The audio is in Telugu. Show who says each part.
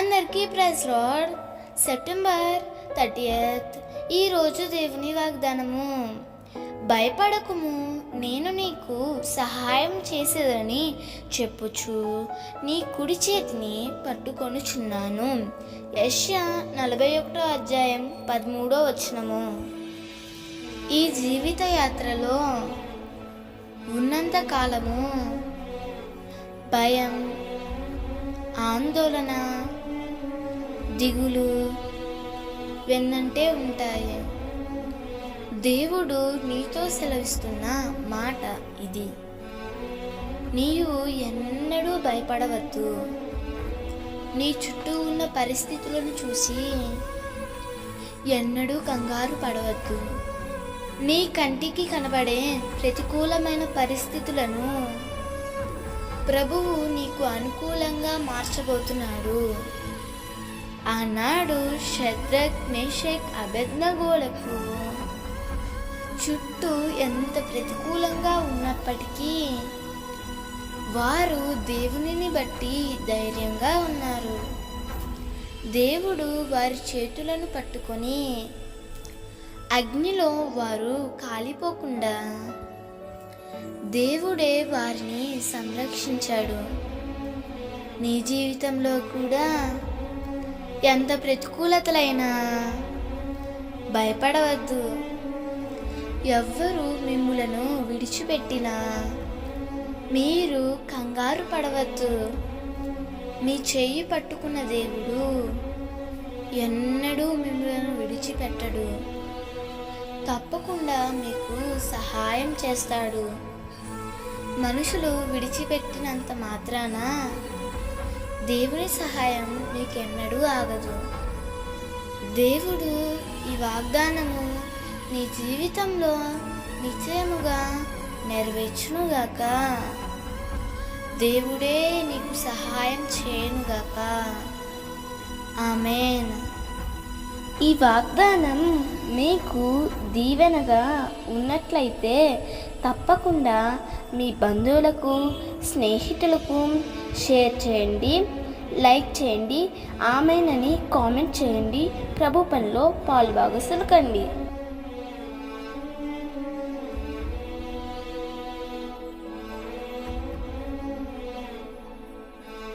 Speaker 1: అందరికీ ప్రైజ్ రోడ్ సెప్టెంబర్ థర్టీయత్ ఈరోజు దేవుని వాగ్దానము. భయపడకుము నేను నీకు సహాయం చేసేదని చెప్పుచు నీ కుడి చేతిని పట్టుకొనుచున్నాను. యష్యా నలభై ఒకటో అధ్యాయం పదమూడో వచనము. ఈ జీవిత యాత్రలో ఉన్నంత కాలము భయం ఆందోళన దిగులు వెన్నంటే ఉంటాయి. దేవుడు నీతో సెలవిస్తున్న మాట ఇది. నీవు ఎన్నడూ భయపడవద్దు. నీ చుట్టూ ఉన్న పరిస్థితులను చూసి ఎన్నడూ కంగారు పడవద్దు. నీ కంటికి కనబడే ప్రతికూలమైన పరిస్థితులను ప్రభువు నీకు అనుకూలంగా మార్చబోతున్నాడు. ఆనాడు షద్రక్ మేషక్ అభెజ్ఞగోళకు చుట్టూ ఎంత ప్రతికూలంగా ఉన్నప్పటికీ వారు దేవునిని బట్టి ధైర్యంగా ఉన్నారు. దేవుడు వారి చేతులను పట్టుకొని అగ్నిలో వారు కాలిపోకుండా దేవుడే వారిని సంరక్షించాడు. నీ జీవితంలో కూడా ఎంత ప్రతికూలతలైనా భయపడవద్దు. ఎవ్వరు మిమ్ములను విడిచిపెట్టినా మీరు కంగారు పడవద్దు. మీ చెయ్యి పట్టుకున్న దేవుడు ఎన్నడూ మిమ్మల్ని విడిచిపెట్టడు. తప్పకుండా మీకు సహాయం చేస్తాడు. మనుషులు విడిచిపెట్టినంత మాత్రాన దేవుని సహాయం నీకెన్నడూ ఆగదు. దేవుడు ఈ వాగ్దానము నీ జీవితంలో నిశ్చయముగా నెరవేర్చునుగాక. దేవుడే నీకు సహాయం చేయనుగాక. ఆమెన్. ఈ వాగ్దానం మీకు దీవెనగా ఉన్నట్లయితే తప్పకుండా మీ బంధువులకు స్నేహితులకు షేర్ చేయండి లైక్ చేయండి ఆమెనని కామెంట్ చేయండి ప్రభు పనిలో పాలుభాగస్తులు కండి